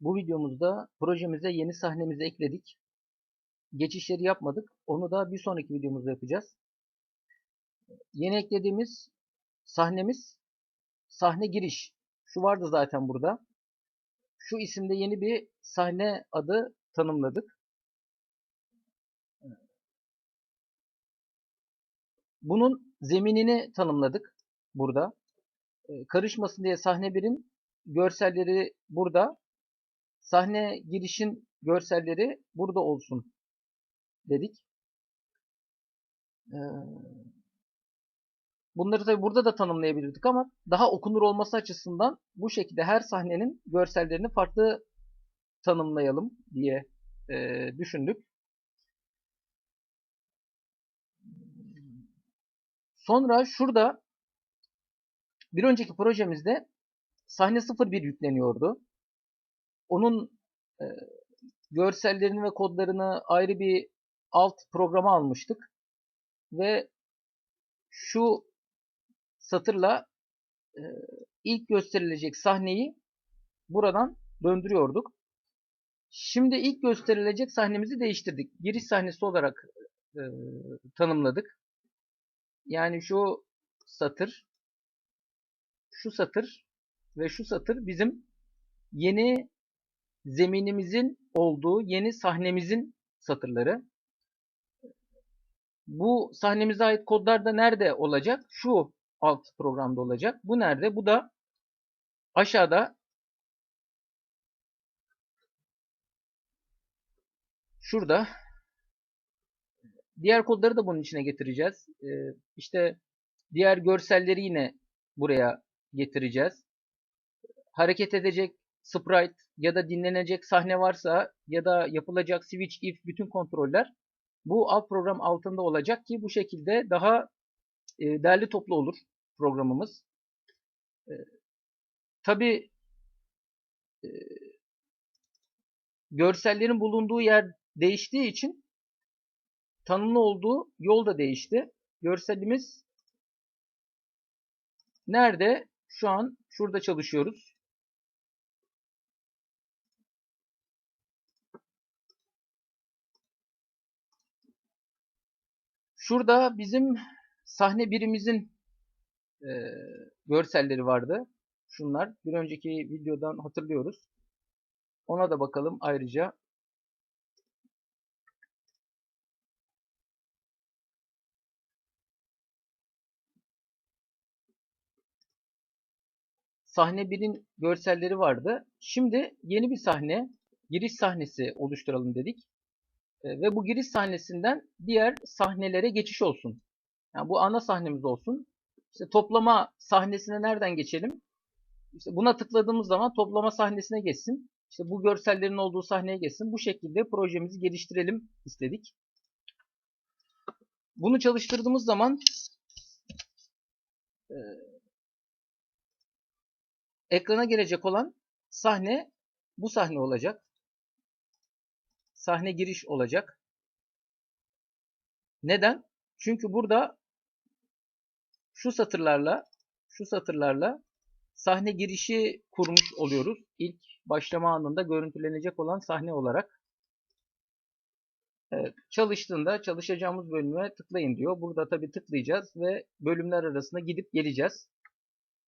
Bu videomuzda projemize yeni sahnemizi ekledik. Geçişleri yapmadık. Onu da bir sonraki videomuzda yapacağız. Yeni eklediğimiz sahnemiz sahne giriş. Şu vardı zaten burada. Şu isimde yeni bir sahne adı tanımladık. Bunun zeminini tanımladık burada. Ee, Karışmasın diye sahne 1'in görselleri burada. Sahne girişin görselleri burada olsun dedik. Ee, Bunları tabi burada da tanımlayabilirdik ama daha okunur olması açısından bu şekilde her sahnenin görsellerini farklı tanımlayalım diye e, düşündük. Sonra şurada bir önceki projemizde sahne 01 yükleniyordu. Onun e, görsellerini ve kodlarını ayrı bir alt programa almıştık. Ve şu satırla e, ilk gösterilecek sahneyi buradan döndürüyorduk. Şimdi ilk gösterilecek sahnemizi değiştirdik. Giriş sahnesi olarak e, tanımladık. Yani şu satır, şu satır ve şu satır bizim yeni zeminimizin olduğu yeni sahnemizin satırları. Bu sahnemize ait kodlar da nerede olacak? Şu alt programda olacak. Bu nerede? Bu da aşağıda şurada diğer kodları da bunun içine getireceğiz. Ee, işte diğer görselleri yine buraya getireceğiz. Hareket edecek sprite ya da dinlenecek sahne varsa ya da yapılacak switch if bütün kontroller bu alt program altında olacak ki bu şekilde daha e, derli toplu olur programımız. E, Tabi e, görsellerin bulunduğu yer değiştiği için tanımlı olduğu yol da değişti. Görselimiz nerede? Şu an şurada çalışıyoruz. Şurada bizim sahne birimizin e, görselleri vardı. Şunlar. Bir önceki videodan hatırlıyoruz. Ona da bakalım ayrıca. Sahne 1'in görselleri vardı. Şimdi yeni bir sahne, giriş sahnesi oluşturalım dedik. E, ve bu giriş sahnesinden diğer sahnelere geçiş olsun. Yani bu ana sahnemiz olsun. İşte toplama sahnesine nereden geçelim? İşte buna tıkladığımız zaman toplama sahnesine geçsin. İşte bu görsellerin olduğu sahneye geçsin. Bu şekilde projemizi geliştirelim istedik. Bunu çalıştırdığımız zaman e, ekrana gelecek olan sahne bu sahne olacak. Sahne giriş olacak. Neden? Çünkü burada şu satırlarla şu satırlarla sahne girişi kurmuş oluyoruz. İlk başlama anında görüntülenecek olan sahne olarak. Evet, çalıştığında çalışacağımız bölüme tıklayın diyor. Burada tabi tıklayacağız ve bölümler arasında gidip geleceğiz.